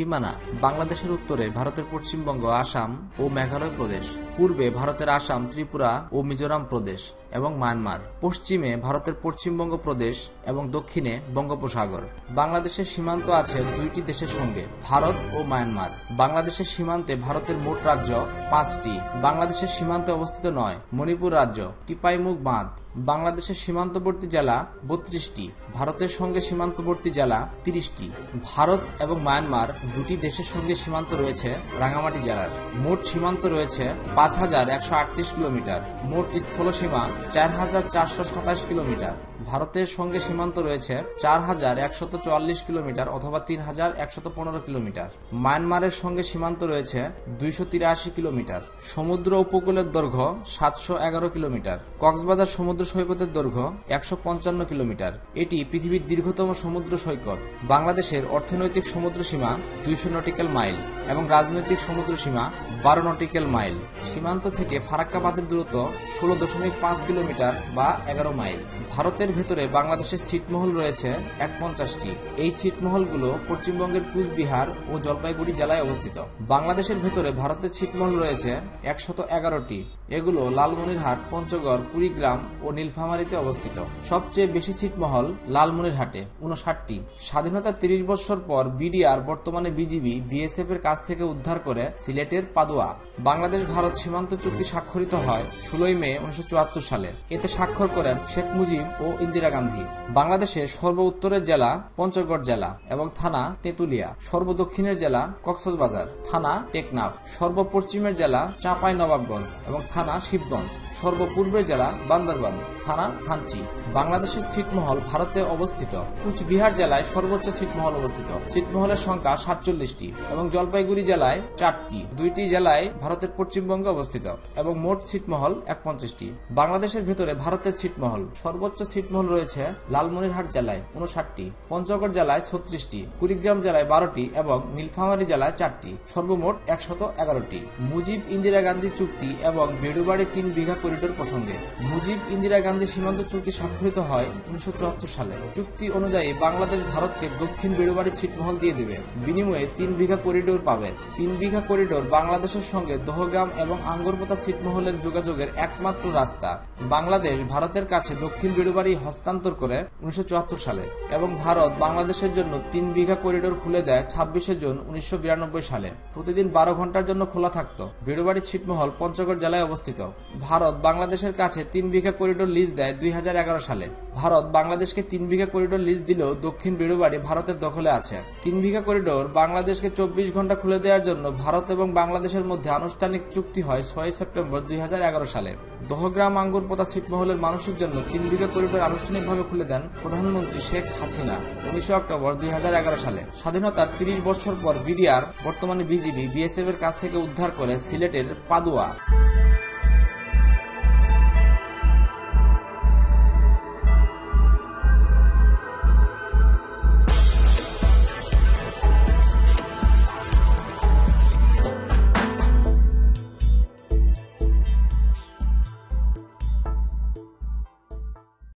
সীমানা, বাংলাদেশের উত্তরে ভারতের পশ্চিমবঙ্গ, আসাম ও মেঘালয় প্রদেশ, পূর্বে ভারতের আসাম, ত্রিপুরা ও মিজোরাম প্রদেশ এবং মায়ানমার, পশ্চিমে ভারতের পশ্চিমবঙ্গ প্রদেশ এবং দক্ষিণে বঙ্গোপসাগর। বাংলাদেশের সীমান্ত আছে দুইটি দেশের সঙ্গে, ভারত ও মায়ানমার। বাংলাদেশের সীমান্তে ভারতের মোট রাজ্য পাঁচটি। বাংলাদেশের সীমান্তে অবস্থিত নয়, মণিপুর রাজ্য টিপাইমুখ বাঁধ বাংলাদেশের সীমান্তবর্তী জেলা বত্রিশটি, ভারতের সঙ্গে সীমান্তবর্তী জেলা তিরিশটি, ভারত এবং মায়ানমার দুটি দেশের সঙ্গে সীমান্ত রয়েছে রাঙামাটি জেলার। মোট সীমান্ত রয়েছে পাঁচ হাজার একশো আটত্রিশ কিলোমিটার। মোট স্থলসীমা চার হাজার চারশো সাতাশ কিলোমিটার। ভারতের সঙ্গে সীমান্ত রয়েছে চার হাজার একশত চুয়াল্লিশ কিলোমিটার অথবা তিন হাজার একশত পনেরো কিলোমিটার। মায়ানমারের সঙ্গে সীমান্ত রয়েছে দুইশো তিরাশি কিলোমিটার। সমুদ্র উপকূলের দৈর্ঘ্য সাতশো এগারো কিলোমিটার। কক্সবাজার সমুদ্র সৈকতের দৈর্ঘ্য একশো পঞ্চান্ন কিলোমিটার। এটি পৃথিবীর দীর্ঘতম সমুদ্র সৈকত। বাংলাদেশের অর্থনৈতিক সমুদ্র সীমা দুইশো নটিক্যাল মাইল এবং রাজনৈতিক সমুদ্র সীমা বারো নটিক্যাল মাইল। সীমান্ত থেকে ফারাক্কাবাদের দূরত্ব ষোলো দশমিক পাঁচ কিলোমিটার বা এগারো মাইল। ভারতের ভেতরে বাংলাদেশের ছিটমহল রয়েছে এক পঞ্চাশটি এই ছিটমহলগুলো পশ্চিমবঙ্গের কুচবিহার ও জলপাইগুড়ি জেলায় অবস্থিত। বাংলাদেশের ভেতরে ভারতের ছিটমহল রয়েছে একশত এগারোটি। এগুলো লালমনিরহাট, পঞ্চগড়, কুড়িগ্রাম ও নীলফামারীতে অবস্থিত। সবচেয়ে বেশি ছিটমহল লালমনিরহাটে উনষাটটি স্বাধীনতার তিরিশ বছর পর বিডিআর বর্তমানে বিজিবি, বিএসএফ এর কাছ থেকে উদ্ধার করে সিলেটের পাদুয়া। বাংলাদেশ ভারত সীমান্ত চুক্তি স্বাক্ষরিত হয় ষোলোই মে উনিশশো চুয়াত্তর সালে। এতে স্বাক্ষর করেন শেখ মুজিব ও ইন্দিরা গান্ধী। বাংলাদেশের সর্ব উত্তরের জেলা পঞ্চগড় জেলা এবং থানা তেঁতুলিয়া। সর্বদক্ষিণের জেলা কক্সবাজার। থানা টেকনাফ। সর্বপশ্চিমের জেলা চাঁপাই নবাবগঞ্জ এবং থানা শিবগঞ্জ সর্বপূর্বে জেলা বান্দরবান থানা থানচি। বাংলাদেশের ছিটমহল ভারতে অবস্থিত। কুচবিহার জেলায় সর্বোচ্চ ছিটমহল অবস্থিত। ছিটমহলের সংখ্যা সাতচল্লিশটি এবং জলপাইগুড়ি জেলায় চারটি। দুইটি জেলায় ভারতের পশ্চিমবঙ্গে অবস্থিত এবং মোট ছিটমহল এক পঞ্চাশটি বাংলাদেশের ভেতরে ভারতের ছিটমহল। সর্বোচ্চ ছিটমহল রয়েছে লালমনিরহাট জেলায় উনষাটটি পঞ্চগড় জেলায় ছত্রিশটি, কুড়িগ্রাম জেলায় বারোটি এবং নীলফামারী জেলায় চারটি। সর্বমোট একশত এগারোটি। মুজিব ইন্দিরা গান্ধী চুক্তি এবং বেড়ুবাড়ি তিন বিঘা করিডোর প্রসঙ্গে। মুজিব ইন্দিরা গান্ধী সীমান্ত চুক্তি স্বাক্ষরিত হয় উনিশশো সালে। চুক্তি অনুযায়ী বাংলাদেশ ভারতকে দক্ষিণ বেড়ুবাড়ি ছিটমহল দিয়ে দেবে। বিনিময়ে তিন বিঘা করিডোর পাবে। তিন বিঘা করিডোর বাংলাদেশের সঙ্গে দহগ্রাম এবং আঙ্গরপোতা ছিটমহলের যোগাযোগের একমাত্র রাস্তা। বাংলাদেশ ভারতের কাছে দক্ষিণ বেড়ুবাড়ি হস্তান্তর করে উনিশশো চুয়াত্তর সালে এবং ভারত বাংলাদেশের জন্য তিন বিঘা করিডোর খুলে দেয় ছাব্বিশে জুন উনিশশো বিরানব্বই সালে। প্রতিদিন বারো ঘণ্টার জন্য খোলা থাকত। বেড়ুবাড়ি ছিটমহল পঞ্চগড় জেলায় অবস্থিত। ভারত বাংলাদেশের কাছে তিন বিঘা করিডোর লিজ দেয় দুই হাজার এগারো সালে। ভারত বাংলাদেশকে তিন বিঘা করিডোর লিজ দিলেও দক্ষিণ বেড়ুবাড়ি ভারতের দখলে আছে। তিন বিঘা করিডোর বাংলাদেশকে চব্বিশ ঘণ্টা খুলে দেওয়ার জন্য ভারত এবং বাংলাদেশের মধ্যে আনুষ্ঠানিক চুক্তি হয় ছয় সেপ্টেম্বর দুই হাজার এগারো সালে। দহগ্রাম আঙ্গুর পোতা ছিটমহলের মানুষের জন্য তিন বিঘা করিডোর আনুষ্ঠানিকভাবে খুলে দেন প্রধানমন্ত্রী শেখ হাসিনা উনিশে অক্টোবর দুই হাজার এগারো সালে। স্বাধীনতার তিরিশ বছর পর বিডিআর, বর্তমানে বিজিবি, বিএসএফ এর কাছ থেকে উদ্ধার করে সিলেটের পাদুয়া।